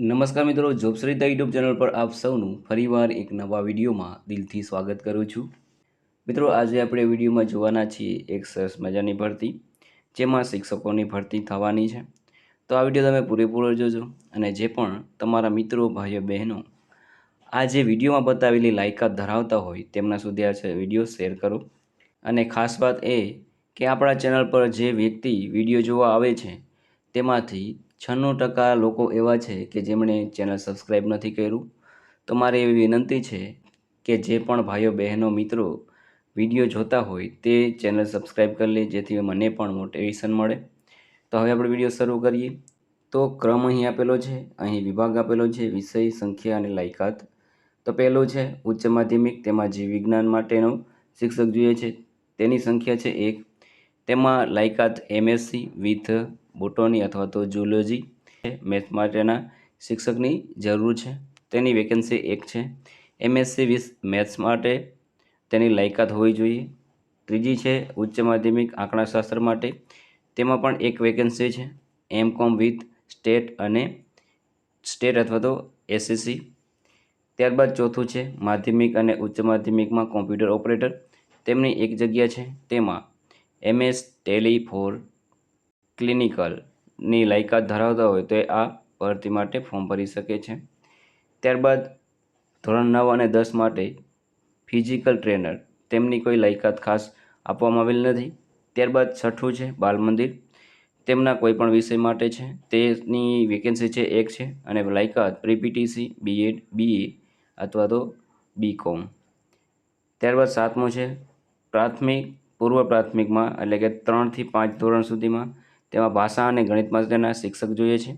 નમસ્કાર મિત્રો જોબસરિતા YouTube channel પર આપ સૌનું ફરીવાર એક નવા વિડીયોમાં દિલથી સ્વાગત કરું છું. મિત્રો, આજે આપણે વિડીયોમાં જોવાના છીએ એક સરસ મજાની ભરતી, જેમાં શિક્ષકોની ભરતી થવાની છે. તો આ વીડિયો તમે પૂરેપૂરો જોજો અને જે પણ તમારા મિત્રો, ભાઈઓ, બહેનો આ જે વિડીયોમાં બતાવેલી લાયકાત ધરાવતા હોય તેમના સુધી આ વીડિયો શેર કરો. અને ખાસ વાત એ કે આપણા ચેનલ પર જે વ્યક્તિ વીડિયો જોવા આવે છે, તેમાંથી છન્નું ટકા લોકો એવા છે કે જેમણે ચેનલ સબસ્ક્રાઈબ નથી કર્યું. તો મારે એવી વિનંતી છે કે જે પણ ભાઈઓ, બહેનો, મિત્રો વીડિયો જોતા હોય તે ચેનલ સબસ્ક્રાઈબ કરી લે, જેથી મને પણ મોટિવેશન મળે. તો હવે આપણે વીડિયો શરૂ કરીએ. તો ક્રમ અહીં આપેલો છે, અહીં વિભાગ આપેલો છે, વિષય, સંખ્યા અને લાયકાત. તો પહેલું છે, ઉચ્ચ માધ્યમિક, તેમાં જીવ વિજ્ઞાન માટેનો શિક્ષક જોઈએ છે. તેની સંખ્યા છે એક. તેમાં લાયકાત એમએસસી વિથ બોટોની અથવા તો જુલોજી મેથ માટેના શિક્ષકની જરૂર છે. તેની વેકેન્સી એક છે. એમએસસી વિથ મેથ્સ માટે તેની લાયકાત હોવી જોઈએ. ત્રીજી છે ઉચ્ચ માધ્યમિક આંકડાશાસ્ત્ર માટે. તેમાં પણ એક વેકેન્સી છે. એમ કોમ વિથ સ્ટેટ અને સ્ટેટ અથવા તો એસએસસી. ત્યારબાદ ચોથું છે માધ્યમિક અને ઉચ્ચ માધ્યમિકમાં કોમ્પ્યુટર ઓપરેટર. તેમની એક જગ્યા છે. તેમાં એમએસ ટેલી ફોર ક્લિનિકલની લાયકાત ધરાવતા હોય તો એ આ ભરતી માટે ફોર્મ ભરી શકે છે. ત્યારબાદ ધોરણ નવ અને દસ માટે ફિઝિકલ ટ્રેનર તેમની કોઈ લાયકાત ખાસ આપવામાં આવેલ નથી. ત્યારબાદ છઠ્ઠું છે બાલ મંદિર તેમના કોઈ પણ વિષય માટે છે. તેની વેકેન્સી છે એક છે અને લાયકાત પ્રીપીટીસી બીએડ બીએ અથવા તો બી કોમ ત્યારબાદ સાતમું છે પ્રાથમિક, પૂર્વ પ્રાથમિકમાં એટલે કે ત્રણથી પાંચ ધોરણ સુધીમાં તેમાં ભાષા અને ગણિત માટેના શિક્ષક જોઈએ છે.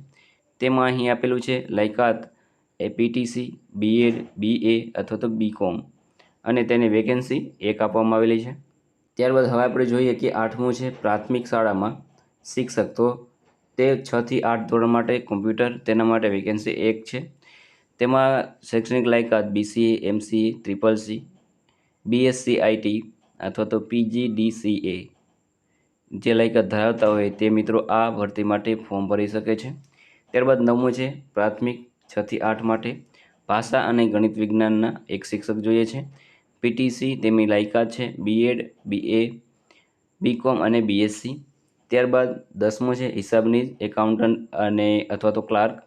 તેમાં અહીં આપેલું છે લાયકાત એ પીટીસી બીએડ, બીએ અથવા તો બી કોમ અને તેની વેકેન્સી એક આપવામાં આવેલી છે. ત્યારબાદ હવે આપણે જોઈએ કે આઠમું છે પ્રાથમિક શાળામાં શિક્ષક. તો તે છથી આઠ ધોરણ માટે કોમ્પ્યુટર, તેના માટે વેકેન્સી એક છે. તેમાં શૈક્ષણિક લાયકાત, BCA, MCA triple C, BSc, IT અથવા તો પીજીડીસીએ જે લાયકાત ધરાવતા હોય તે મિત્રો આ ભરતી માટે ફોર્મ ભરી શકે છે. ત્યારબાદ નવમું છે પ્રાથમિક છથી આઠ માટે ભાષા અને ગણિત વિજ્ઞાનના એક શિક્ષક જોઈએ છે. પીટીસી તેમની લાયકાત છે બીએડ બીએ બીકોમ અને બીએસસી ત્યારબાદ દસમું છે હિસાબની એકાઉન્ટન્ટ અને અથવા તો ક્લાર્ક.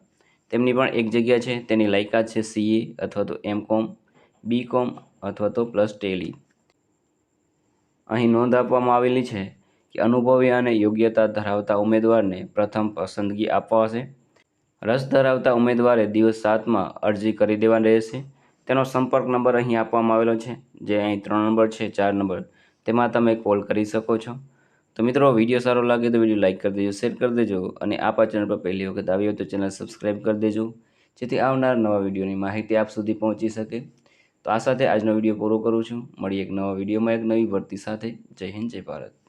તેમની પણ એક જગ્યા છે તેની લાયકાત છે સીએ અથવા તો એમ કોમ બી કોમ અથવા તો પ્લસ ટેલી. અહીં નોંધ આપવામાં આવેલી છે કે અનુભવી અને યોગ્યતા ધરાવતા ઉમેદવારને પ્રથમ પસંદગી આપવાશે રસ ધરાવતા ઉમેદવારે દિવસ સાતમાં અરજી કરી દેવાની રહેશે. તેનો સંપર્ક નંબર અહીં આપવામાં આવેલો છે, જે અહીં ત્રણ નંબર છે, ચાર નંબર. તેમાં તમે કોલ કરી શકો છો. તો મિત્રો, વીડિયો સારો લાગે તો વીડિયો લાઇક કરી દેજો, શેર કરી દેજો અને આપા ચેનલ પર પહેલી વખત આવી હોય તો ચેનલ સબસ્ક્રાઈબ કરી દેજો. જેથી આવનાર નવા વિડીયોની માહિતી આપ સુધી પહોંચી શકે. તો આ સાથે આજનો વીડિયો પૂરો કરું છું. મળી એક નવા વિડીયોમાં એક નવી ભરતી સાથે. જય હિન્દ, જય ભારત.